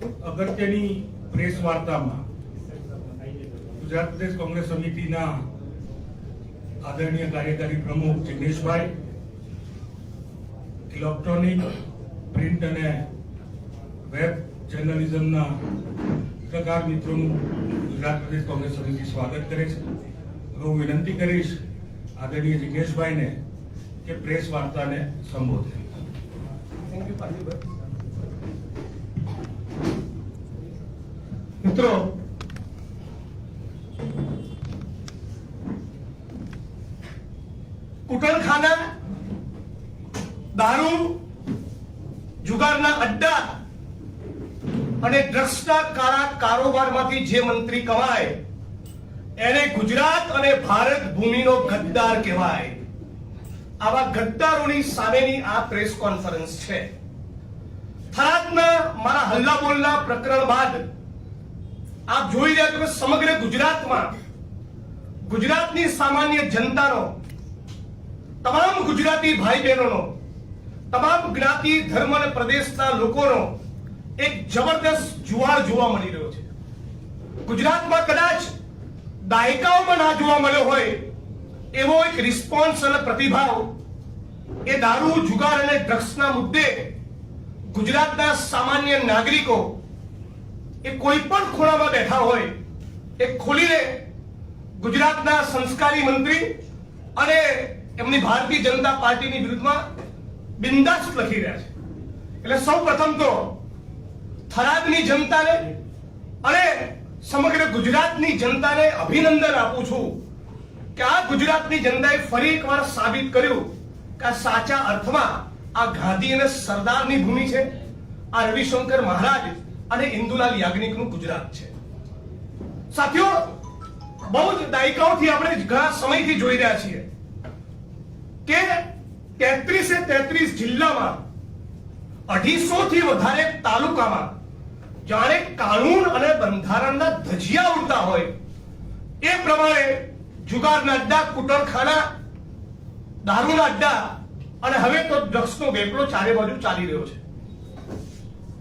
અગત્યની પ્રેસ વાર્તામાં ગુજરાત પ્રદેશ કોંગ્રેસ સમિતિના આદરણીય કાર્યકારી પ્રમુખ જિગ્નેશભાઈ ઇલેક્ટ્રોનિક પ્રિન્ટ અને વેબ જર્નલિઝમના પત્રકાર મિત્રોનું ગુજરાત પ્રદેશ કોંગ્રેસ સમિતિ સ્વાગત કરે છે. હવે હું વિનંતી કરીશ આદરણીય જિગ્નેશભાઈને કે પ્રેસ વાર્તાને સંબોધે. થેન્ક યુ મિત્રો. કુટણખાના દારૂ, જુગારના અડ્ડા અને ડ્રગ્સના કાળા કારોબારમાંથી જે મંત્રી કમાય, એને ગુજરાત અને ભારત ભૂમિનો ગદ્દાર કહેવાય. આવા ગદ્દારોની સામેની આ પ્રેસ કોન્ફરન્સ છે. થરાદના મારા હલ્લા બોલના પ્રકરણ બાદ આપ જોઈ રહ્યા છો સમગ્ર ગુજરાતમાં ગુજરાતની સામાન્ય જનતાનો, તમામ ગુજરાતી ભાઈ બહેનોનો તમામ જ્ઞાતિ, ધર્મ અને પ્રદેશના લોકોનો એક જબરદસ્ત જુવાળ જોવા મળી રહ્યો છે. ગુજરાતમાં કદાચ દાયકાઓમાં ના જોવા મળ્યો હોય એવો એક રિસ્પોન્સ અને પ્રતિભાવ એ દારૂ, જુગાર અને ડ્રગ્સના મુદ્દે ગુજરાતના સામાન્ય નાગરિકો એ કોઈ પણ ખૂણામાં બેઠા હોય એ ખોલીને ગુજરાતના સંસ્કારી મંત્રી અને એમની ભારતીય જનતા પાર્ટીની વિરુદ્ધમાં બિંદાસ લખી રહ્યા છે. એટલે સૌ પ્રથમ તો થરાદની જનતાને અને સમગ્ર ગુજરાતની જનતાને અભિનંદન આપું છું કે આ ગુજરાતની જનતાએ ફરી એકવાર સાબિત કર્યું કે આ સાચા અર્થમાં આ ગાંધી અને સરદારની ભૂમિ છે. આ રવિશંકર મહારાજ અને ઇન્દુલાલ યાજ્ઞિકનું ગુજરાત છે. સાથીઓ, બહુ જ દાયકાઓથી આપણે ઘણા સમયથી જોઈ રહ્યા છીએ કે તેત્રીસે તેત્રીસ જિલ્લામાં અઢીસો થી વધારે તાલુકામાં જાણે કાનૂન અને બંધારણના ધજિયા ઉડતા હોય એ પ્રમાણે જુગારના અડ્ડા, કુટરખાના, દારૂના અડ્ડા અને હવે તો ડ્રગ્સનો વેપલો ચારે બાજુ ચાલી રહ્યો છે.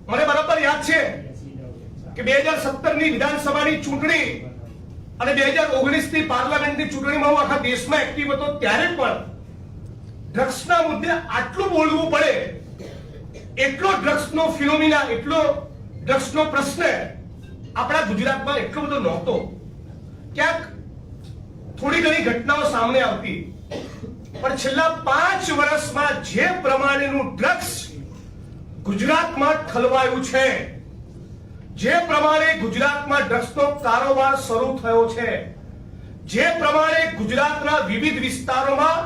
મને બરાબર યાદ છે કે બે હજાર સત્તરની વિધાનસભાની ચૂંટણી અને બે હજાર ઓગણીસની પાર્લામેન્ટની ચૂંટણીમાં હું આખા દેશમાં એક્ટિવ હતો, ત્યારે પણ ડ્રગ્સના મુદ્દે આટલું બોલવું પડે, એટલો ડ્રગ્સનો ફિનોમિના, એટલો ડ્રગ્સનો પ્રશ્ન આપણા ગુજરાતમાં એટલો બધો નહોતો. ક્યાંક થોડી ઘણી ઘટનાઓ સામે આવતી. પણ છેલ્લા પાંચ વર્ષમાં જે પ્રમાણેનું ડ્રગ્સ ગુજરાતમાં ઠલવાયું છે. જે પ્રમાણે ગુજરાતમાં ડ્રગ્સનો કારોબાર શરૂ થયો છે, જે પ્રમાણે ગુજરાતના વિવિધ વિસ્તારોમાં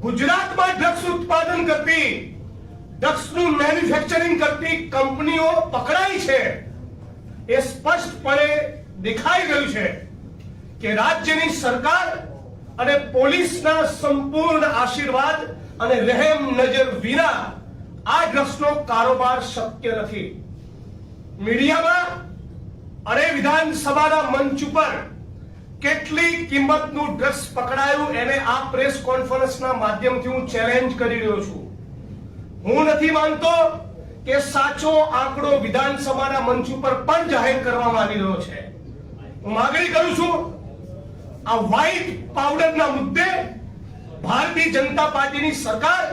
ગુજરાતમાં ડ્રગ્સ ઉત્પાદન કરતી, ડ્રગ્સનું મેન્યુફેક્ચરિંગ કરતી કંપનીઓ પકડાઈ છે. એ સ્પષ્ટપણે દેખાઈ ગયું છે કે રાજ્યની સરકાર અને પોલીસના સંપૂર્ણ આશીર્વાદ અને રહેમ નજર વિના આ ડ્રગ્સનો કારોબાર શક્ય નથી. મીડિયામાં અને વિધાનસભાના મંચ ઉપર કેટલી કિંમતનું ડ્રગ્સ પકડાયું એને આ પ્રેસ કોન્ફરન્સના માધ્યમથી હું ચેલેન્જ કરી રહ્યો છું. હું નથી માનતો કે સાચો આંકડો વિધાનસભાના મંચ ઉપર પણ જાહેર કરવામાં આવી રહ્યો છે. હું માગણી કરું છું, આ વ્હાઇટ પાવડરના મુદ્દે ભારતીય જનતા પાર્ટીની સરકાર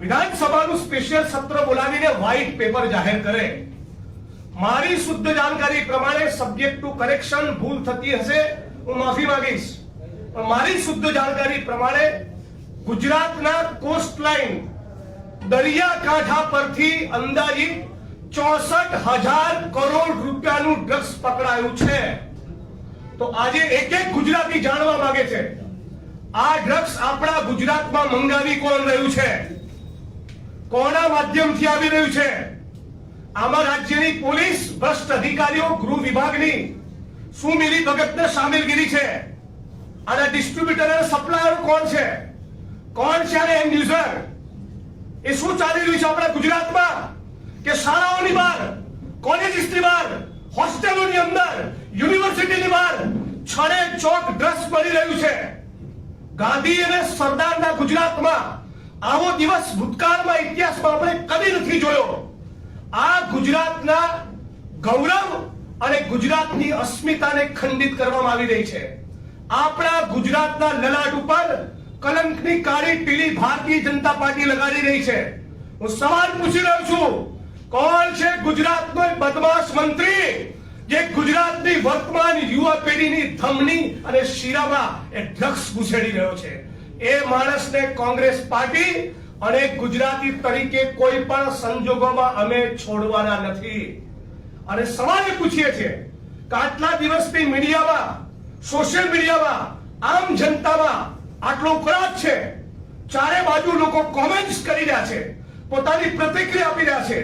વિધાનસભાનું સ્પેશિયલ સત્ર બોલાવીને વ્હાઇટ પેપર જાહેર કરે. મારી શુદ્ધ જાણકારી પ્રમાણે સબ્જેક્ટ ટુ કરેક્શન ભૂલ થતી હશે, હું માફી માંગીશ. પણ મારી શુદ્ધ જાણકારી પ્રમાણે ગુજરાતના કોસ્ટ લાઇન દરિયાકાંઠા પરથી અંદાજિત ચોસઠ હજાર કરોડ રૂપિયાનું ડ્રગ્સ પકડાયું છે. તો આજે એક એક ગુજરાતી જાણવા માંગે છે, આ ડ્રગ્સ આપણા ગુજરાતમાં મંગાવી કોણ રહ્યું છે? કોના માધ્યમથી આવી રહ્યું છે. આમાં રાજ્યની પોલીસ, ભ્રષ્ટ અધિકારીઓ, ગૃહ વિભાગની શું મિલી ભગતને સામેલગીરી છે. અને ડિસ્ટ્રીબ્યુટર અને સપ્લાયર કોણ છે? કોણ છે અને એન્ડ યુઝર એ શું ચાલી રહ્યું છે આપણા ગુજરાતમાં? કે શાળાઓની બહાર કોલેજીસની બહાર, હોસ્ટેલોની અંદર, યુનિવર્સિટીની બહાર છડે ચોક ડ્રેસ મળી રહ્યું છે. ગાંધી અને સરદારના ગુજરાતમાં આવો દિવસ ભૂતકાળમાં ઇતિહાસમાં આપણે કદી નથી જોયો. આ ગુજરાતના ગૌરવ અને ગુજરાતની અસ્મિતાને ખંડિત કરવામાં આવી રહી છે. આપણા ગુજરાતના લલાટ ઉપર કલંકની કાળી પીળી ભારતીય જનતા પાર્ટી લગાડી રહી છે. હું સવાલ પૂછી રહ્યો છું, કોણ છે ગુજરાતનો બદમાશ મંત્રી જે ગુજરાતની વર્તમાન યુવા પેઢીની ધમની અને શીરામાં એ ડ્રગ્સ ઘુસેડી રહ્યો છે? એ માણસને કોંગ્રેસ પાર્ટી અને ગુજરાતી તરીકે કોઈ પણ સંજોગોમાં અમે છોડવાના નથી. અને સવાલ પૂછીએ છીએ કે આટલા દિવસથી મીડિયામાં, સોશિયલ મીડિયામાં, આમ જનતામાં આટલો ઉકળાટ છે. ચારે બાજુ લોકો કોમેન્ટ્સ કરી રહ્યા છે, પોતાની પ્રતિક્રિયા આપી રહ્યા છે,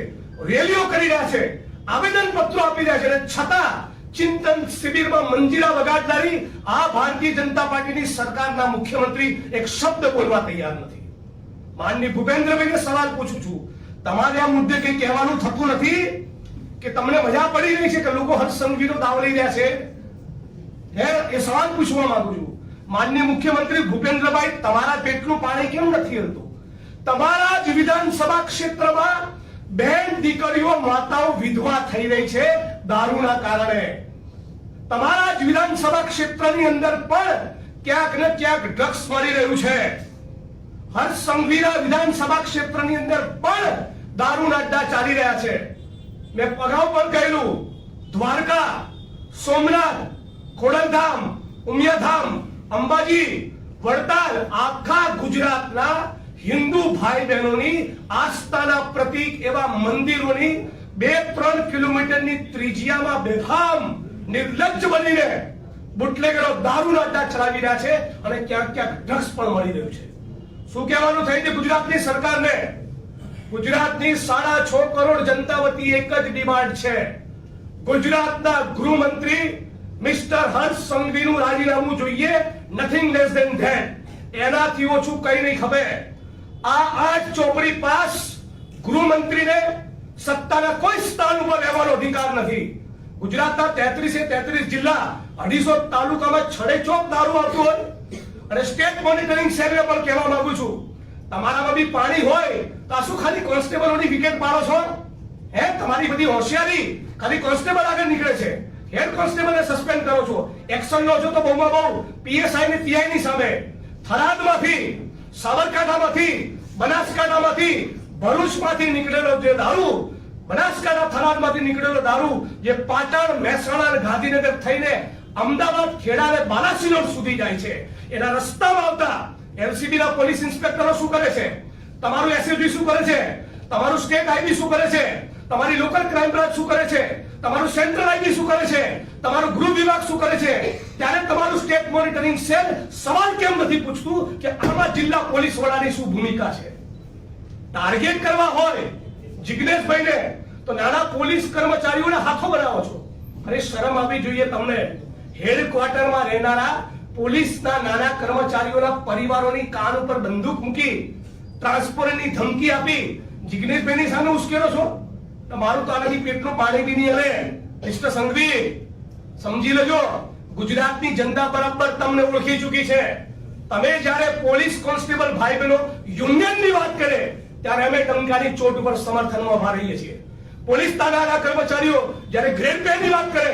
રેલીઓ કરી રહ્યા છે આવેદન પત્રો આપી રહ્યા છે. અને છતાં ચિંતન શિબિરમાં મંજીરા વગાડનારી આ ભારતીય જનતા પાર્ટીની સરકારના મુખ્યમંત્રી એક શબ્દ બોલવા તૈયાર નથી. માનની ભૂપેન્દ્રભાઈને સવાલ પૂછું છું. તમારે આ મુદ્દે કંઈ કહેવાનું થતું નથી? કે તમને મજા પડી રહી છે કે લોકો હર્ષ સંઘવીનો દાવ લઈ રહ્યા છે? હે, એ સવાલ પૂછવા માંગુ છું. માનનીય મુખ્યમંત્રી ભૂપેન્દ્રભાઈ, તમારા પેટનું પાણી કેમ નથી હલતું? તમારા જ વિધાનસભા ક્ષેત્રમાં બેન દીકરીઓ માતાઓ વિધવા થઈ રહી છે. દારૂના કારણે. તમારા જ વિધાનસભા ક્ષેત્રની અંદર પણ ક્યાંક ને ક્યાંક ડ્રગ્સ મળી રહ્યું છે. હર સંઘવીના વિધાનસભા ક્ષેત્રની અંદર પણ દારૂના અડ્ડા ચાલી રહ્યા છે. મેં અગાઉ પણ કહેલું. દ્વારકા, સોમનાથ, ખોડલધામ, ઉમિયાધામ, અંબાજી, વડતાલ, આખા ગુજરાતના હિન્દુ ભાઈ બહેનોની આસ્થાના પ્રતીક એવા મંદિરોની બે ત્રણ કિલોમીટરની ત્રિજ્યામાં બેફામ નિર્લજ્જ બનીને બુટલેગરો દારૂના અડ્ડા ચલાવી રહ્યા છે અને ક્યાંક ક્યાંક ડ્રગ્સ પણ મળી રહ્યું છે. શું કહેવાનું થઈ છે ગુજરાતની સરકારને? ગુજરાતની સાડા છ કરોડ જનતા વતી એક જ ડિમાન્ડ છે. ગુજરાતના ગૃહમંત્રી મિસ્ટર હર્ષ સંઘવીનું રાજીનામું જોઈએ નથિંગ લેસ ધેન ધેટ એનાથી ઓછું કઈ નહીં ખબર. આ આઠ ચોપડી પાસ ગૃહમંત્રીને સત્તાના કોઈ સ્થાન ઉપર રહેવાનો અધિકાર નથી. ગુજરાતના તેત્રીસે તેત્રીસ જિલ્લા અઢીસો તાલુકામાં છડે ચોક દારૂ આવતું હોય. અને સ્ટેટ મોનિટરિંગ સેલને પણ કહેવા માંગુ છું. તમારામાં બી પાણી હોય તો આ શું ખાલી કોન્સ્ટેબલોની વિકેટ પાડો છો? હે, તમારી બધી હોશિયારી ખાલી કોન્સ્ટેબલ આગળ નીકળે છે. હેડ કોન્સ્ટેબલને સસ્પેન્ડ કરો છો. એક્શન લો છો તો બહુમાં બહુ. પીએસઆઈ ને પીઆઈ ની સામે. થરાદમાંથી, સાબરકાંઠામાંથી, બનાસકાંઠામાંથી ભરૂચમાંથી નીકળેલો જે દારૂ, બનાસકાંઠા થરાદમાંથી નીકળેલો દારૂ, જે પાટણ, મહેસાણા ગાંધીનગર થઈને અમદાવાદ, ખેડા અને બાલાસિનોર સુધી જાય છે. એના રસ્તામાં આવતા એલસીબી ના પોલીસ ઇન્સ્પેક્ટરો શું કરે છે? તમારું એસએસબી શું કરે છે? તમારું સ્ટેટ આઈબી શું કરે છે? તમારી લોકલ ક્રાઇમ બ્રાન્ચ શું કરે છે? તમારું સેન્ટ્રલ આઈબી શું કરે છે? તમારું ગૃહ વિભાગ શું કરે છે? ત્યારે તમારું સ્ટેટ મોનિટરિંગ સેલ સવાલ કેમ નથી પૂછતું કે આમાં જિલ્લા પોલીસ વડાની શું ભૂમિકા છે? ટાર્ગેટ કરવા હોય, જિગ્નેશભાઈને, તો નાના પોલીસ કર્મચારીઓને હાથો બનાવો છો. અરે શરમ આવી જોઈએ તમને. હેડક્વાર્ટરમાં રહેનારા પોલીસના નાના કર્મચારીઓના પરિવારોની કાન ઉપર બંદૂક મૂકી, ટ્રાન્સપોર્ટની ધમકી આપી, જિગ્નેશભાઈની સામે ઉશ્કેરો છો? તો મારું તો આનાથી પેટનું પાણી બી નહીં હવે મિસ્ટર સંઘવી, સમજી લેજો, ગુજરાતની જનતા બરાબર તમને ઓળખી ચૂકી છે. તમે જ્યારે પોલીસ કોન્સ્ટેબલ ભાઈ બહેનો યુનિયનની વાત કરે ત્યારે અમે ટંકાની ચોટ ઉપર સમર્થનમાં ઊભા રહીએ છીએ. પોલીસ તાગાના કર્મચારીઓ, જ્યારે ગ્રેડ પે ની વાત કરે,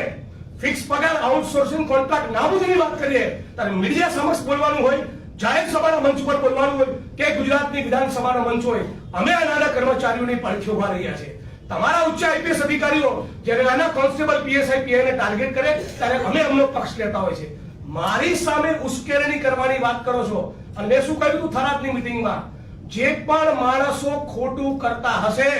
ફિક્સ પગાર, આઉટસોર્સિંગ કોન્ટ્રાક્ટ નાબૂદીની વાત કરીએ, ત્યારે મીડિયા સમક્ષ બોલવાનું હોય, જાહેર સભાના મંચ પર બોલવાનું હોય, કે ગુજરાતની વિધાનસભાના મંચ હોય, અમે આ નાના કર્મચારીઓની પડખે ઊભા રહ્યા છીએ. તમારા ઉચ્ચ આઈપીએસ અધિકારીઓ, જ્યારે આના કોન્સ્ટેબલ પીએસઆઈ પીઆઈ ને ટાર્ગેટ કરે, ત્યારે અમે અમનો પક્ષ લેતા હોય છે. મારી સામે ઉશ્કેરણી કરવાની વાત કરો છો, અને મેં શું કહ્યું હતું થરાદની મિટિંગમાં જે પણ માણસો ખોટું કરતા હશે,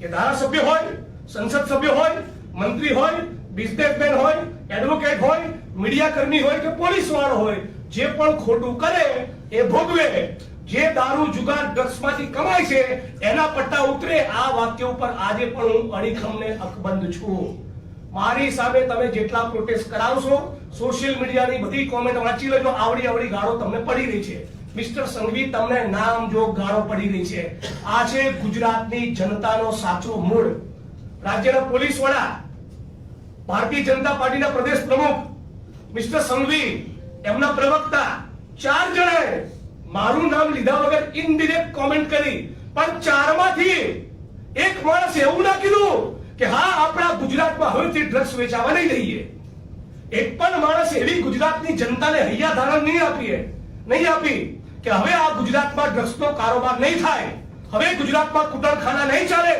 કે ધારાસભ્ય હોય, સંસદ સભ્ય હોય, મંત્રી હોય બિઝનેસમેન હોય એડવોકેટ હોય મીડિયા કર્મી હોય કે પોલીસ વાળો હોય, જે પણ ખોટું કરે, એ ભોગવે. જે દારૂ, જુગાર ડ્રગ્સમાંથી કમાય છે, એના પટ્ટા ઉતરે. આ વાક્ય ઉપર આજે પણ હું અડીખમને અકબંધ છું. મારી સામે તમે જેટલા પ્રોટેસ્ટ કરાવશો સોશિયલ મીડિયાની બધી કોમેન્ટ વાંચી લેજો. આવડી આવડી ગાળો તમને પડી રહી છે. મિસ્ટર સંઘવી તમને નામ જો ગાળો પડી રહી છે, આ છે ગુજરાતની જનતાનો સાચો મૂળ. રાજ્યના પોલીસ વડા, ભારતીય જનતા પાર્ટીના પ્રદેશ પ્રમુખ, મિસ્ટર સંઘવી એમના પ્રવક્તા, ચાર જણાએ મારું નામ લીધા વગર ઇનડિરેક્ટ કોમેન્ટ કરી, પણ ચારમાંથી એક માણસ એવું ના કીધું કે હા, આપણા ગુજરાતમાં હવેથી ડ્રગ્સ વેચાવા નહીં દઈએ. એક પણ માણસ એવી ગુજરાતની જનતાને હૈયા ધારણ નહીં આપીએ, નહીં આપી. કે હવે આ ગુજરાતમાં ડ્રગ્સનો કારોબાર નહીં થાય, હવે ગુજરાતમાં કુટરખાના નહીં ચાલે,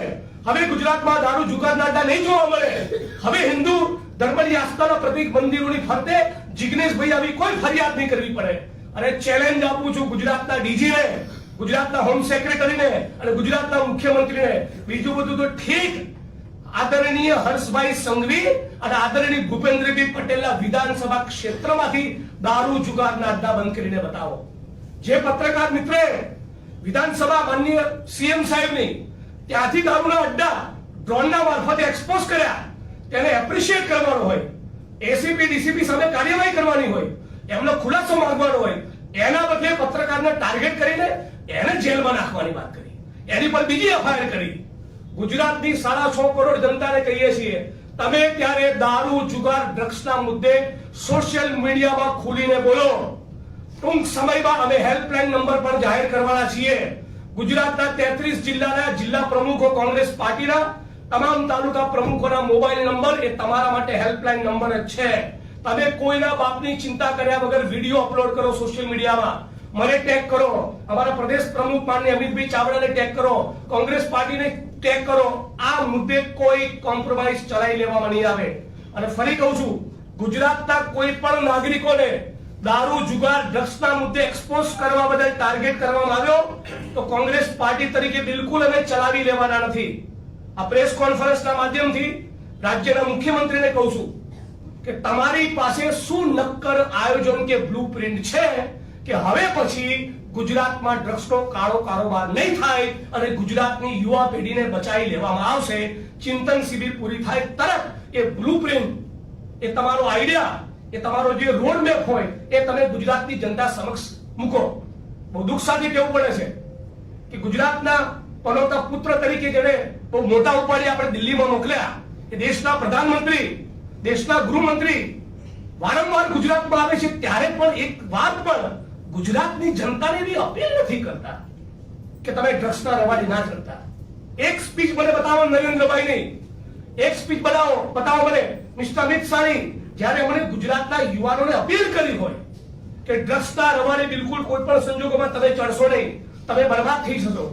હવે ગુજરાતમાં દારૂ જુગારના અડ્ડા નહીં જોવા મળે, હવે હિન્દુ ધર્મની આસ્થાના પ્રતિક મંદિરોની ફરતે જિગ્નેશભાઈ આવી કોઈ ફરિયાદ નહીં કરવી પડે. અને ચેલેન્જ આપું છું ગુજરાતના ડીજીને, ગુજરાતના હોમ સેક્રેટરીને અને ગુજરાતના મુખ્યમંત્રીને. બીજું બધું તો ઠીક. આદરણીય હર્ષભાઈ સંઘવી અને આદરણીય ભૂપેન્દ્રભાઈ પટેલના વિધાનસભા ક્ષેત્રમાંથી દારૂ જુગારના અડ્ડા બંધ કરીને બતાવો. જે પત્રકાર મિત્રે વિધાનસભા માનનીય સીએમ સાહેબની ત્યાંથી દારૂના અડ્ડા ડ્રોનના મારફતે એક્સપોઝ કર્યા, તેને એપ્રિશિએટ કરવાનો હોય એસીપી ડીસીપી સામે કાર્યવાહી કરવાની હોય, એમનો ખુલાસો માંગવાનો હોય, એના બદલે પત્રકારને ટાર્ગેટ કરીને એને જેલમાં નાખવાની વાત કરી. એની પર બીજી એફઆઈઆર કરી. ગુજરાતની સાડા છ કરોડ જનતાને કહીએ છીએ, તમે ત્યારે દારૂ, જુગાર, ડ્રગ્સના મુદ્દે સોશિયલ મીડિયામાં ખુલીને બોલો. ટૂંક સમયમાં અમે હેલ્પલાઇન નંબર પણ જાહેર કરવાના છીએ. ગુજરાતના તેત્રીસ જિલ્લાના જિલ્લા પ્રમુખો કોંગ્રેસ પાર્ટીના, તમામ તાલુકા પ્રમુખોના મોબાઈલ નંબર એ તમારા માટે હેલ્પલાઇન નંબર જ છે. તમે કોઈના બાપની ચિંતા કર્યા વગર વીડિયો અપલોડ કરો સોશિયલ મીડિયામાં. મને ટેગ કરો. અમારા પ્રદેશ પ્રમુખ માન્ય અમિતભાઈ ચાવડાને ટેગ કરો. કોંગ્રેસ પાર્ટીને ટેગ કરો. આ મુદ્દે કોઈ કોમ્પ્રોમાઇઝ ચલાવી લેવામાં નહીં આવે. અને ફરી કહું છું, ગુજરાતના કોઈ પણ નાગરિકોને દારૂ, જુગાર, ડ્રગ્સના મુદ્દે એક્સપોઝ કરવા બદલ ટાર્ગેટ કરવામાં આવ્યો, તો કોંગ્રેસ પાર્ટી તરીકે બિલકુલ અમે ચલાવી લેવાના નથી. આ પ્રેસ કોન્ફરન્સના માધ્યમથી રાજ્યના મુખ્યમંત્રીને કહું છું કે તમારી પાસે શું નક્કર આયોજન કે બ્લુપ્રિન્ટ છે કે હવે પછી ગુજરાતમાં ડ્રગ્સનો કાળો કારોબાર નહીં થાય અને ગુજરાતની યુવા પેઢીને બચાવી લેવામાં આવશે? ચિંતન શિબિર પૂરી થાય તરત એ બ્લુપ્રિન્ટ એ તમારો આઈડિયા એ તમારો જે રોડ મેપ હોય એ તમે ગુજરાતની જનતા સમક્ષ મૂકો. બહુ દુઃખ સાથે કહેવું પડે છે કે ગુજરાતના પનોતા પુત્ર તરીકે જેને બહુ મોટા ઉપાડી આપણે દિલ્હીમાં મોકલ્યા એ દેશના પ્રધાનમંત્રી, દેશના ગૃહમંત્રી વારંવાર ગુજરાતમાં આવે છે ત્યારે પણ એક વાત પણ ગુજરાતની જનતાને એવી અપીલ નથી કરતા કે તમે ડ્રગ્સના રવાજ ના ચડતા એક સ્પીચ મને બતાવો નરેન્દ્રભાઈની. એક સ્પીચ બનાવો, બતાવો મને. મિસ્ટર અમિત શાહની જ્યારે મને ગુજરાતના યુવાનોને અપીલ કરી હોય કે ડ્રગ્સના રવાને બિલકુલ કોઈ પણ સંજોગોમાં તમે ચડશો નહીં, તમે બરબાદ થઈ જશો.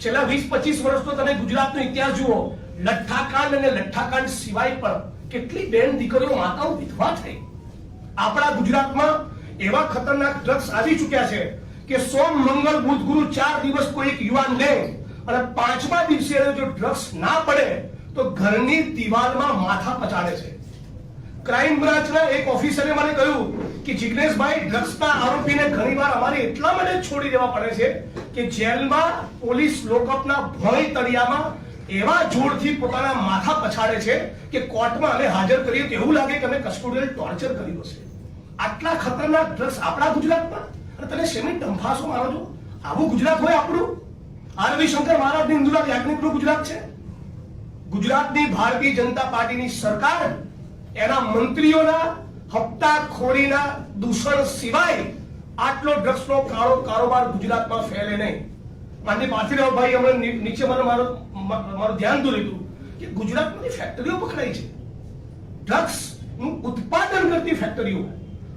છેલ્લા વીસ પચીસ વર્ષનો તમે ગુજરાતનો ઇતિહાસ જુઓ. લઠ્ઠાકાંડ અને લઠ્ઠાકાંડ સિવાય પણ કેટલી બેન દીકરીઓ માતાઓ વિધવા થઈ. આપણા ગુજરાતમાં એવા ખતરનાક ડ્રગ્સ આવી ચૂક્યા છે કે સોમ, મંગળ, બુધ, ગુરુ ચાર દિવસ કોઈ એક યુવાન લે અને પાંચમા દિવસે જો ડ્રગ્સ ના પડે, તો ઘરની દિવાલમાં માથા પચાડે છે. ક્રાઇમ બ્રાન્ચના એક ઓફિસરે મને કહ્યું કે, જિગ્નેશભાઈ ડ્રગ્સના આરોપીને ઘણીવાર અમારે એટલા માટે છોડી દેવા પડે છે કે જેલમાં પોલીસ લોકઅપના ભય તળિયામાં એવા જોરથી પોતાના માથા પછાડે છે કે કોર્ટમાં અમે હાજર કરીએ તો એવું લાગે કે અમે કસ્ટોડિયલ ટોર્ચર કર્યું હશે આટલા ખતરનાક ડ્રગ્સ આપણા ગુજરાતમાં? અને તમે શેની ટંફાસો મારો છો? આવું ગુજરાત હોય આપણું? આ રવિશંકર મહારાજની ઇન્દુરા યાજ્ઞિકનું ગુજરાત છે? ગુજરાતની ભારતીય જનતા પાર્ટીની સરકાર એના મંત્રીઓના હપ્તાખોરીના દૂષણ સિવાય આટલો ડ્રગ્સનો કાળો કારોબાર ગુજરાતમાં ફેલે નહીં. માનની પાથીરાવભાઈ ની- નીચે મને મારું મારું ધ્યાન દોર્યું હતું કે ગુજરાતમાં ફેક્ટરીઓ પકડાઈ છે. ડ્રગ્સનું ઉત્પાદન કરતી ફેક્ટરીઓ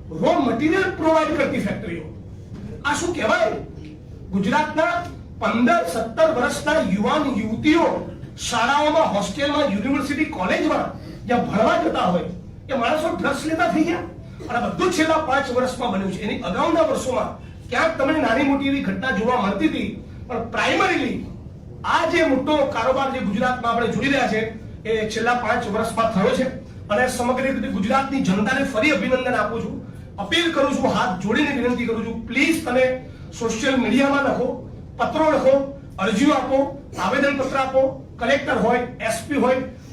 રો મટીરિયલ પ્રોવાઈડ કરતી ફેક્ટરીઓ આ શું કહેવાય? ગુજરાતના પંદર, સત્તર વર્ષના યુવાન યુવતીઓ શાળાઓમાં હોસ્ટેલમાં યુનિવર્સિટી કોલેજમાં જ્યાં ભણવા જતા હોય, એ માણસો ડ્રગ્સ લેતા થઈ ગયા. અને બધું છેલ્લા પાંચ વર્ષમાં બન્યું છે. એની અગાઉના વર્ષોમાં ક્યાંક તમને નાની મોટી એવી ઘટના જોવા મળતી હતી, પણ પ્રાઇમરીલી આ જે મોટો કારોબાર જે ગુજરાતમાં આપણે જોઈ રહ્યા છે, એ છેલ્લા પાંચ વર્ષમાં થયો છે. અને સમગ્ર રીતે ગુજરાતની જનતાને ફરી અભિનંદન આપું છું. અપીલ કરું છું, હાથ જોડીને વિનંતી કરું છું પ્લીઝ તમે સોશિયલ મીડિયામાં લખો, પત્રો લખો, અરજીઓ આપો આવેદન પત્ર આપો. કલેક્ટર હોય એસપી હોય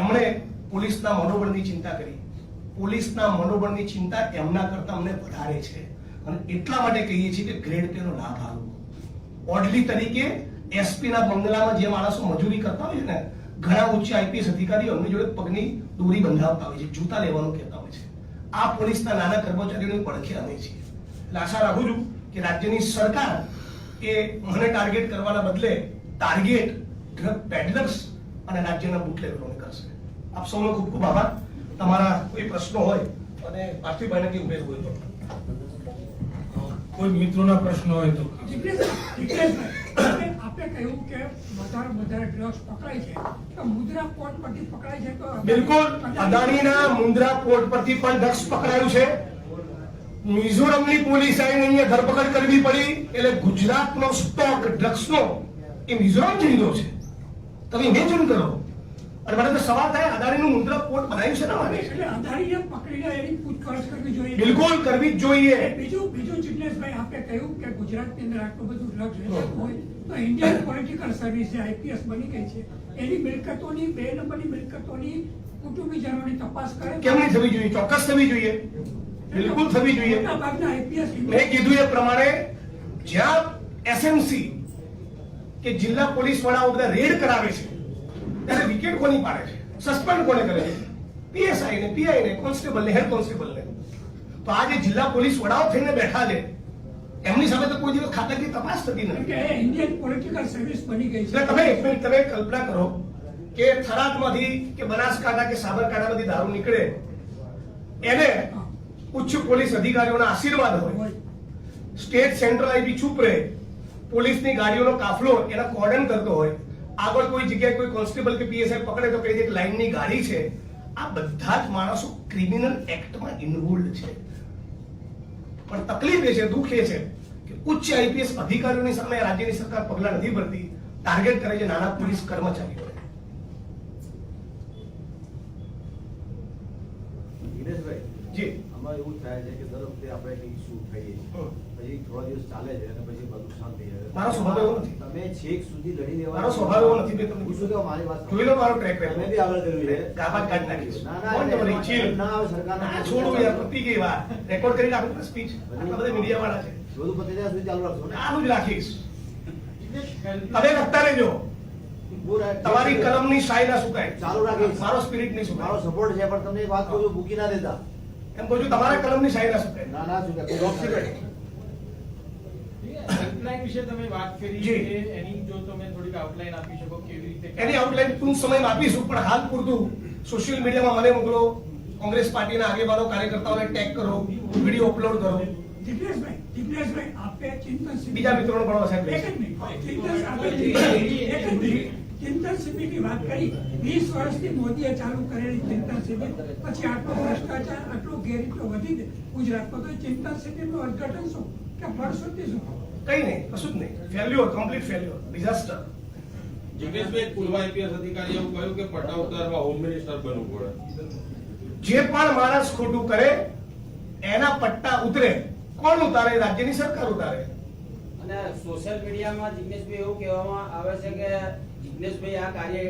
એમણે પોલીસના મનોબળની ચિંતા કરી. પોલીસના મનોબળની ચિંતા એમના કરતા અમને વધારે છે. અને એટલા માટે કહીએ છીએ કે ગ્રેડ પે લાભ આપવો ઓડલી તરીકે એસપીના બંગલામાં જે માણસો મજૂરી કરતા હોય છે ને, ઘણા ઉચ્ચ આઈપીએસ અધિકારીઓ એમની જોડે પગની દોરી બંધાવતા હોય છે, જૂતા લેવાનું કહેતા હોય છે. આ પોલીસના નાના કર્મચારીઓની પડખે અમે છીએ. એટલે આશા રાખું છું કે રાજ્યની સરકાર એ મને ટાર્ગેટ કરવાના બદલે ટાર્ગેટ ડ્રગ પેડલર્સ અને રાજ્યના બુટલેગરો આપ સૌનો ખૂબ ખૂબ આભાર. તમારા કોઈ પ્રશ્નો હોય અને પાર્થિવભાઈને કંઈ ઉમેર હોય તો. કોઈ મિત્રોના પ્રશ્નો હોય તો. આપે- આપે કહ્યું કે વધારે વધારે ડ્રગ્સ પકડાય છે. તો મુદ્રા પોર્ટ પરથી પકડાય છે તો બિલકુલ અદાણીના મુદ્રા પોર્ટ પરથી પણ ડ્રગ્સ પકડાયું છે. મિઝોરમની પોલીસ આવીને અહીંયા ધરપકડ કરવી પડી એટલે ગુજરાતનો સ્ટોક ડ્રગ્સનો એ મિઝોરમ જઈ રહ્યો છે. તમે ઇમેજિન કરો. અને મને તો સવાલ થાય અદાણીનું મુન્દ્રા પોર્ટ બનાવ્યું છે ના માટે એટલે અદાણીને પકડીને એની પૂછપરછ કરવી જોઈએ. બિલકુલ કરવી જ જોઈએ. બીજું બીજું આપે કહ્યું કે ગુજરાતની અંદર આટલું બધું ડ્રગ્સ હોય તો ઇન્ડિયન પોલિટિકલ સર્વિસ જે આઈપીએસ બની ગઈ છે એની મિલકતોની બે નંબરની મિલકતોની કુટુંબીજનોની તપાસ કરે કેમ નહીં થવી જોઈએ? ચોક્કસ થવી જોઈએ. બિલકુલ થવી જોઈએ. મેં કીધું એ પ્રમાણે જ્યાં એસએમસી કે જિલ્લા પોલીસવાળા બધા રેડ કરાવે છે ત્યારે વિકેટ કોની પાડે છે? સસ્પેન્ડ કોને કરે છે? પીએસઆઈ ને પીઆઈ ને કોન્સ્ટેબલ ને હેડ કોન્સ્ટેબલ ને. તો આજે જિલ્લા પોલીસ વડાઓ થઈને બેઠા છે. એમની સામે તો કોઈ દિવસ ખાતાકીય તપાસ થતી નથી. ઇન્ડિયન પોલિટિકલ સર્વિસ બની ગઈ છે. તમે એક મિનિટ તમે કલ્પના કરો કે થરાદમાંથી કે બનાસકાંઠા કે સાબરકાંઠામાંથી દારૂ નીકળે. એને ઉચ્ચ પોલીસ અધિકારીઓના આશીર્વાદ હોય. હોય. સ્ટેટ સેન્ટ્રલ આઈબી ચૂપ રહે પોલીસની ગાડીઓનો કાફલો એના કોર્ડન કરતો હોય. આગળ કોઈ જગ્યાએ કોઈ કોન્સ્ટેબલ કે પીએસઆઈ પકડે તો કઈ કે લાઈનની ગાડી છે. આ બધા જ માણસો ક્રિમિનલ એક્ટમાં ઇન્વોલ્વ છે. પણ તકલીફ એ છે, દુઃખ એ છે કે ઉચ્ચ આઈપીએસ અધિકારીઓની સામે રાજ્યની સરકાર પગલાં નથી ભરતી. ટાર્ગેટ કરે છે નાના પોલીસ કર્મચારીઓને જી આમાં એવું થાય છે કે દર વખતે આપણે કંઈક ઇસ્યુ થઈએ પછી થોડા દિવસ ચાલે છે અને પછી બધું શાંત થઈ જાય મારો સ્વભાવ એવો નથી. તમે છેક સુધી લડી લેવા મારો સ્વભાવ એવો નથી, મેં તમને પૂછ્યું કે મારી વાત જોઈ લો મારો ટ્રેક મેં બી આગળ કર્યું છે. કાબા કાઢ નાખીશ. ના, ના, તમારી ચીલ? ના આવે સરકાર ના, છોડો યાર, પતી ગઈ વાત. રેકોર્ડ કરીને આપણી સ્પીચ આટલા બધા મીડિયા વાળા છે બધું પતી જાય સુધી ચાલુ રાખશો ને? આનું જ રાખીશ તમે લખતા રહેજો તમારી કલમની શાહી ના સુકાય ચાલુ રાખીશ. મારો સ્પિરિટ નહીં મારો સુકાય સપોર્ટ છે પણ તમને એક વાત કહું છું ભૂકી ના દેતા એમ કહું તમારા કલમની શાહી ના સુકાય ના ના સુકાય ડોક્યુમેન્ટ હેલ્પલાઇન વિશે તમે વાત કરી જી. કે એની જો તમે થોડીક આઉટલાઈન આપી શકો કેવી રીતે એની આઉટલાઈન ટૂંક સમયમાં આપીશું પણ હાલ પૂરતું સોશિયલ મીડિયામાં મને મોકલો. કોંગ્રેસ પાર્ટીના આગેવાનો કાર્યકર્તાઓને ટેગ કરો વીડિયો અપલોડ કરો. બીજા મિત્રો પણ સાહેબ શિબિરની વાત કરી વીસ વર્ષથી મોદીએ ચાલુ કરેલી ચિંતન શિબિર પછી આટલો ભ્રષ્ટાચાર આટલો ગેરરીતો વધી ગુજરાતમાં તો ચિંતન શિબિરનું અર્થઘટન શું? કે ફળશ્રુતિ શું? કઈ નહીં કશું જ નહીં. ફેલ્યોર કમ્પ્લીટ ફેલ્યોર ડિઝાસ્ટર જગેશભાઈ પૂર્વ આઈપીએસ અધિકારી એવું કહ્યું કે પટ્ટા ઉતારવા હોમ મિનિસ્ટર બનવું પડે. જે પણ માણસ ખોટું કરે એના પટ્ટા ઉતરે. કોણ ઉતારે? રાજ્યની સરકાર ઉતારે. અને સોશિયલ મીડિયામાં જિગ્નેશભાઈ એવું કહેવામાં આવે છે કે જિગ્નેશભાઈ આ કાર્ય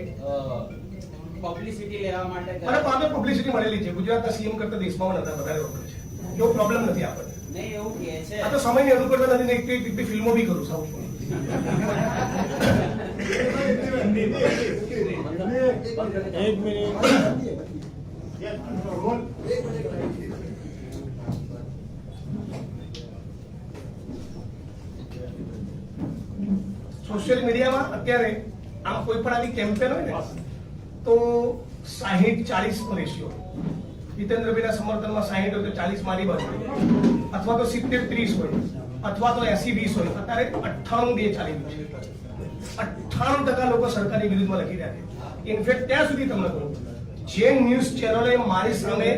પબ્લિસિટી લેવા માટે અને પામે પબ્લિસિટી મળેલી છે. ગુજરાતના સીએમ કરતા દેશમાં પણ વધારે વપરાય છે. એવો પ્રોબ્લેમ નથી આપણને. નહીં એવું કહે છે. આ તો સમયની અનુકૂળતા નથી ને એક એક ફિલ્મો બી કરું સાઉથમાં સોશિયલ મીડિયામાં અત્યારે આમ કોઈ પણ આવી કેમ્પેન હોય ને, તો સાહીઠ, ચાલીસ નો રેશિયો જીતેન્દ્રભાઈના સમર્થનમાં સાહીઠ હોય તો ચાલીસ મારી બાજુ અથવા તો સિત્તેર, ત્રીસ હોય. અથવા તો એસી, વીસ હોય. અત્યારે અઠ્ઠાણું બે ચાલી રહ્યું છે. અઠ્ઠાણું ટકા લોકો સરકારની વિરુદ્ધમાં લખી રહ્યા છે. ઇનફેક્ટ ત્યાં સુધી તમને કહું જે ન્યૂઝ ચેનલે મારી સામે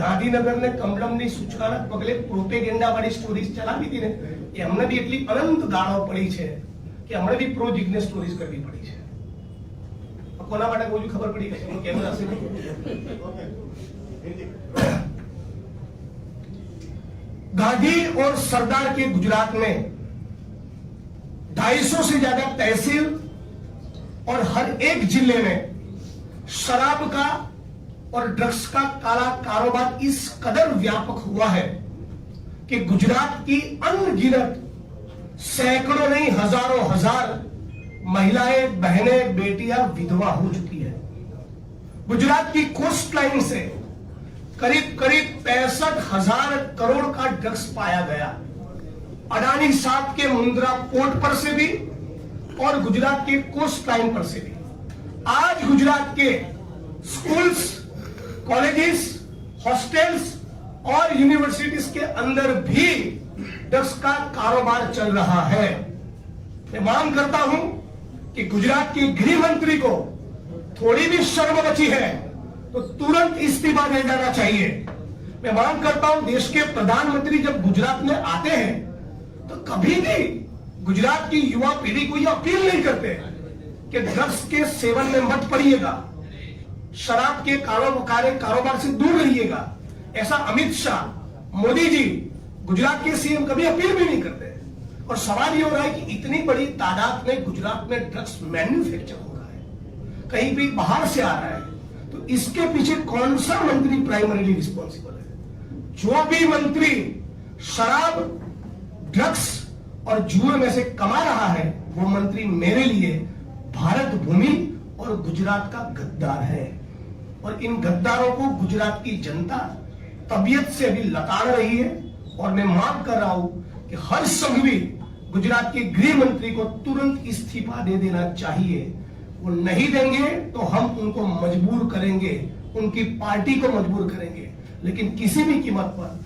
ગાંધીનગરને કમલમની સૂચનાના પગલે પ્રોપેગેન્ડા વાળી સ્ટોરીઝ ચલાવી હતી ને, એમને બી એટલી અનંત ગાળો પડી છે. કે અમને બી પ્રો જિગ્નેશ સ્ટોરીઝ કરવી પડી છે આ કોના માટે કોઈ ખબર પડી ગઈ હું કેમેરા से नहीं गांधी और सरदार के गुजरात में 250 से ज्यादा तहसील और हर एक जिले में शराब का और ड्रग्स का काला कारोबार इस कदर व्यापक हुआ है कि गुजरात की अनगिनत सैकड़ों नहीं, हज़ारों हज़ार महिलाएँ, बहनें, बेटियाँ, विधवा हो चुकी है। गुजरात की कोस्ट लाइन से करीब करीब पैंसठ हज़ार करोड़ का ड्रग्स पाया गया। अडानी साहब के मुंद्रा पोर्ट पर से भी और गुजरात के कोस्ट लाइन पर से भी। आज गुजरात के स्कूल्स कॉलेजेस हॉस्टल्स और यूनिवर्सिटीज के अंदर भी ड्रग्स का कारोबार चल रहा है। मैं मांग करता हूँ कि गुजरात के गृह मंत्री को थोड़ी भी शर्म बची है तो तुरंत इस्तीफा दे जाना चाहिए। मैं मांग करता हूँ देश के प्रधानमंत्री जब गुजरात में आते हैं तो कभी भी गुजरात की युवा पीढ़ी को यह अपील नहीं करते कि ड्रग्स के सेवन में मत पड़िएगा, शराब के कारो- कारोबार से दूर रहिएगा। ऐसा अमित शाह, मोदी जी गुजरात के सीएम कभी अपील भी नहीं करते। और सवाल ये हो रहा है कि इतनी बड़ी तादाद में गुजरात में ड्रग्स मैन्युफैक्चर हो रहा है। कहीं भी बाहर से आ रहा है तो इसके पीछे कौन सा मंत्री प्राइमरीली रिस्पॉन्सिबल है? जो भी मंत्री शराब ड्रग्स और जुए में से कमा रहा है, वो मंत्री मेरे लिए भारत भूमि और गुजरात का गद्दार है। और इन गद्दारों को गुजरात की जनता तबीयत से अभी लताड़ रही है। और मैं मांग कर रहा हूँ कि हर संघवी गुजरात के गृह मंत्री को तुरंत इस्तीफा दे देना चाहिए। वो नहीं देंगे तो हम उनको मजबूर करेंगे, उनकी पार्टी को मजबूर करेंगे। लेकिन किसी भी कीमत पर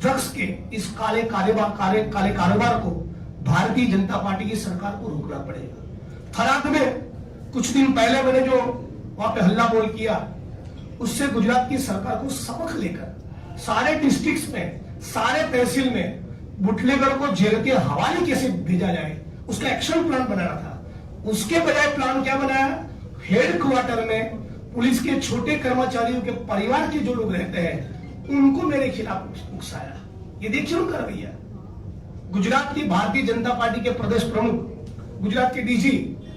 ड्रग्स के इस काले कारोबार, काले काले कारोबार को भारतीय जनता पार्टी की सरकार को रोकना पड़ेगा। थराद में कुछ दिन पहले मैंने जो वहाँ पे हल्ला बोल किया, उससे गुजरात की सरकार को सबक लेकर सारे डिस्ट्रिक्ट्स में सारे तहसील में बुटलेगर को जेल के हवाले कैसे भेजा जाए? उसका एक्शन प्लान बनाना था। उसके बजाय प्लान क्या बनाया? हेड क्वार्टर में पुलिस के छोटे कर्मचारियों के परिवार के जो लोग रहते हैं, उनको मेरे खिलाफ उकसाया। ये देखिए उनका रवैया। गुजरात की भारतीय जनता पार्टी के प्रदेश प्रमुख, गुजरात के डीजी,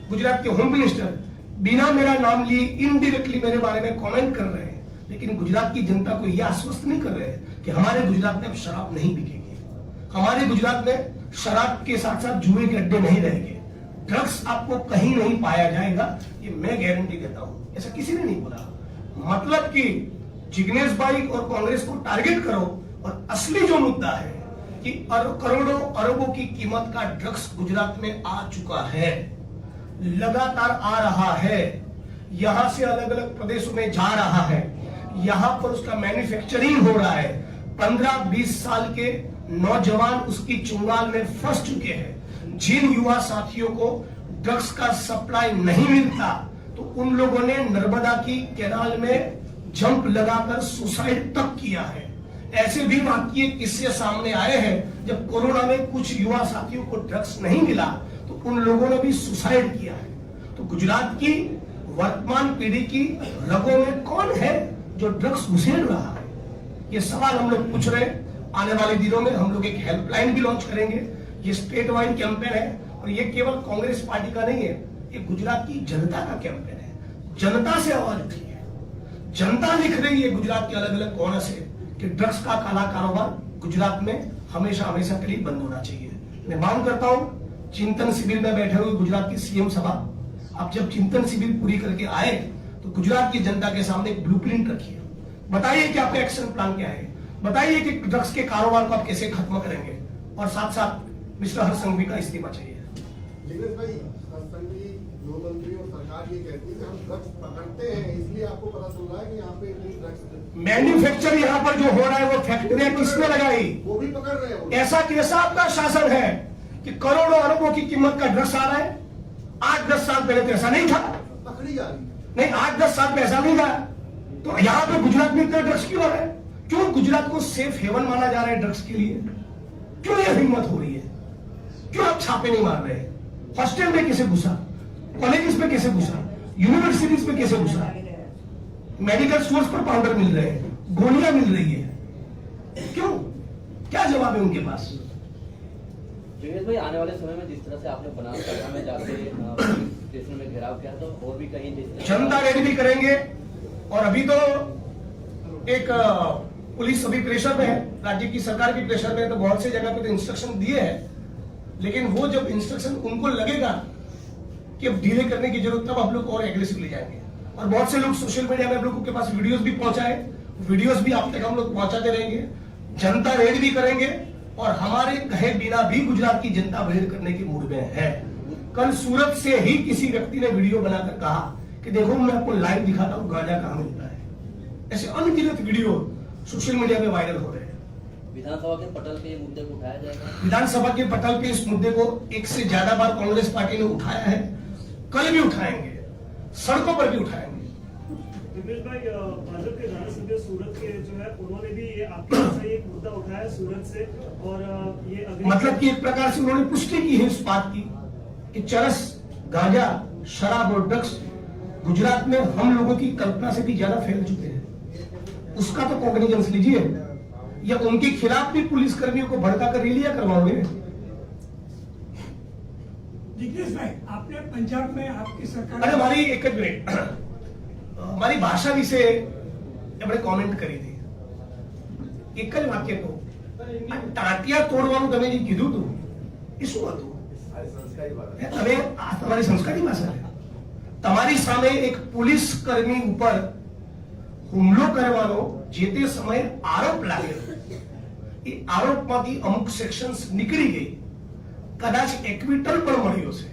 गुजरात के होम मिनिस्टर बिना मेरा नाम लिए इनडायरेक्टली मेरे बारे में कमेंट कर रहे हैं, लेकिन गुजरात की जनता को यह आश्वस्त नहीं कर रहे हैं। कि हमारे गुजरात में अब शराब नहीं बिकेगी। हमारे गुजरात में शराब के साथ साथ जुए के अड्डे नहीं रहेंगे। ड्रग्स आपको कहीं नहीं पाया जाएगा, ये मैं गारंटी देता हूँ। ऐसा किसी ने नहीं बोला। मतलब कि जिग्नेश भाई और कांग्रेस को टारगेट करो और असली जो मुद्दा है कि करोड़ों अरबों की कीमत का ड्रग्स गुजरात में आ चुका है। लगातार आ रहा है। यहाँ से अलग अलग प्रदेशों में जा रहा है। यहाँ पर उसका मैन्युफैक्चरिंग हो रहा है। पंद्रह बीस साल के नौजवान उसकी चुंगाल में फंस चुके हैं। जिन युवा साथियों को ड्रग्स का सप्लाई नहीं मिलता तो उन लोगों ने नर्मदा की कैनाल में जंप लगाकर सुसाइड तक किया है। ऐसे भी वाक्य किस्से सामने आए हैं, जब कोरोना में कुछ युवा साथियों को ड्रग्स नहीं मिला तो उन लोगों ने भी सुसाइड किया है। तो गुजरात की वर्तमान पीढ़ी की रगों में कौन है जो ड्रग्स घुसेड़ रहा है? ये सवाल हम लोग पूछ रहे हैं। आने वाले दिनों में हम लोग एक हेल्पलाइन भी लॉन्च करेंगे। ये स्टेट वाइड कैंपेन है और ये केवल कांग्रेस पार्टी का नहीं है, ये गुजरात की जनता का कैंपेन है। जनता से आवाज़ उठी है। जनता लिख रही है गुजरात के अलग अलग कोने से कि ड्रग्स का काला कारोबार गुजरात में हमेशा हमेशा के लिए बंद होना चाहिए। मैं मांग करता हूँ, चिंतन शिविर में बैठे हुए गुजरात की सीएम सभा, आप जब चिंतन शिविर पूरी करके आए तो गुजरात की जनता के सामने एक ब्लूप्रिंट रखिए। बताइए कि आपका एक्शन प्लान क्या है? बताइए कि ड्रग्स के कारोबार को आप कैसे खत्म करेंगे? और साथ साथ मिस्टर हर संघवी का इस्तीफा चाहिए। भाई संघवी गृह मंत्री और सरकार ये कहती है कि हम ड्रग्स पकड़ते हैं इसलिए आपको पता चल रहा है यहाँ पे मैन्युफैक्चर यहाँ पर जो हो रहा है वो फैक्ट्रिया किसने लगाई? वो भी पकड़ रहे हैं ऐसा कैसा आपका शासन है कि करोड़ों अरबों की कीमत का ड्रग्स आ रहा है? आठ दस साल पहले तो ऐसा नहीं था। पकड़ी जा रही नहीं आठ दस साल में ऐसा नहीं था। तो यहाँ पे गुजरात में इतना ड्रग्स क्यों आ रहा है? क्यों गुजरात को सेफ़ हेवन माना जा रहा है ड्रग्स के लिए? क्यों ये हिम्मत हो रही है? क्यों आप छापे नहीं मार रहे हॉस्टल में कैसे घुसा? कॉलेजेस में कैसे घुसा? यूनिवर्सिटीज में कैसे घुसा? मेडिकल स्टोर्स पर पाउडर मिल रहे हैं गोलियाँ मिल रही है। क्यों? क्या जवाब है उनके पास? भाई आने वाले समय में जिस तरह से आपने बनासकांठा में जाके स्टेशन में घेराव किया तो और भी कहीं जनता रेड भी करेंगे। और अभी तो एक पुलिस अभी प्रेशर में है, राज्य की सरकार भी प्रेशर में है तो बहुत से जगह पे तो इंस्ट्रक्शन दिए हैं। लेकिन वो जब इंस्ट्रक्शन उनको लगेगा कि अब डीले करने की ज़रूरत, तब आप लोग और एग्रेसिवली जाएँगे। और बहुत से लोग सोशल मीडिया में आप लोगों के पास वीडियोस भी पहुँचाए वीडियोस भी आप तक हम लोग पहुंचाते रहेंगे। जनता रेड भी करेंगे और हमारे कहे बिना भी गुजरात की जनता रेड करने के मूड में है। कल सूरत से ही किसी व्यक्ति ने वीडियो बनाकर कहा कि देखो मैं आपको लाइव दिखाता हूँ गांजा कहाँ मिलता है। ऐसे अनगिनत वीडियो सोशल मीडिया पे वायरल हो रहे हैं। विधानसभा के पटल पे मुद्दे को उठाया जाएगा? विधानसभा के पटल पे इस मुद्दे को एक से ज़्यादा बार कांग्रेस पार्टी ने उठाया है। कल भी उठाएँगे सड़कों पर भी उठाएँगे। दिनेश भाई भाजपा के सूरत के जो है उन्होंने भी ये आपके पास एक मुद्दा उठाया सूरत से और ये मतलब कि एक प्रकार से उन्होंने पुष्टि की है इस बात की कि चरस गांजा शराब और ड्रग्स गुजरात में हम लोगों की कल्पना से भी ज्यादा फैल चुके हैं उसका तो कॉग्निजेंस लीजिए या उनके खिलाफ भी पुलिस कर्मियों को भड़का कर रैलियां करवाओगे जिग्नेश भाई आपने पंजाब में आपकी सरकार અને મારી એક જ મિનિટ મારી ભાષા વિશે એમણે કોમેન્ટ કરી હતી એક જ વાક્ય કહું આ ટાંટિયા તોડવાનું તમે જે કીધું હતું એ શું હતું હે, તમે આ તમારી સંસ્કારી ભાષા છે તમારી સામે એક પોલીસ કર્મી ઉપર હુમલો કરવાનો જે તે સમયે આરોપ લાગ્યો એ આરોપમાંથી અમુક સેક્શન્સ નીકળી ગઈ. કદાચ એક્વિટલ પણ મળ્યો છે.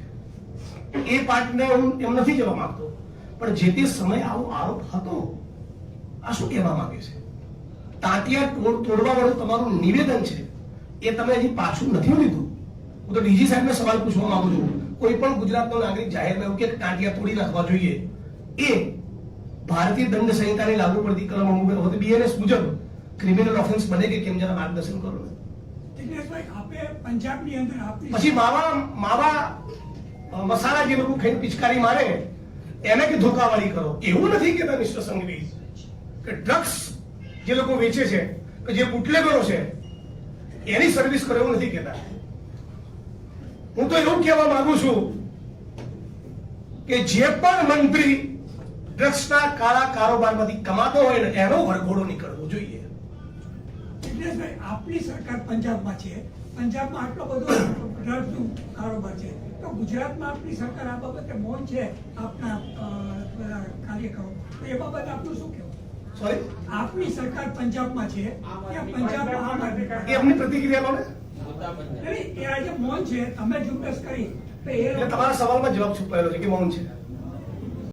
એ પાર્ટને હું એમ નથી કહેવા માંગતો, પણ જે તે સમયે આવો આરોપ હતો, આ શું કહેવા માંગે છે? તાંતિયા તોડ તોડવા વાળું તમારું નિવેદન છે, એ તમે હજી પાછું નથી લીધું હું તો ડીજી સાહેબને સવાલ પૂછવા માંગુ છું. કોઈ પણ ગુજરાતનો નાગરિક જાહેરમાં એવું કે ટાંટિયા તોડી નાખવા જોઈએ એ ભારતીય દંડ સંહિતાની લાગુ પડતી કલમ મુજબ બીએનએસ મુજબ ક્રિમિનલ ઓફેન્સ બને કે કેમ જરા માર્ગદર્શન કરો પંજાબની અંદર પછી માવા માવા મસાલા જે લોકો ખાઈને પિચકારી મારે એને કે ધોકાવાળી કરો. એવું નથી કેતા મિસ્ટર સંઘવી કે ડ્રગ્સ જે લોકો વેચે છે કે જે બુટલેગરો છે એની સર્વિસ કરો એવું નથી કહેતા. હું તો એવું કહેવા માંગુ છું કે જે પણ મંત્રી ડ્રગ્સના કાળા કારોબારમાંથી કમાતો હોય ને એનો વરઘોડો નીકળવો જોઈએ. જિગ્નેશભાઈ આપની સરકાર પંજાબમાં છે. પંજાબમાં આટલો બધો ડ્રગ્સનો કારોબાર છે. તો ગુજરાતમાં આપણી સરકાર આ બાબતે મૌન છે આપના કાર્યકરો. તો એ બાબત આપનું શું કહેવું? સોરી આપની સરકાર પંજાબમાં છે ત્યાં પંજાબમાં એમની પ્રતિક્રિયા લો ને તમારા સવાલમાં જવાબ છુપાયેલો છે કે મૌન છે?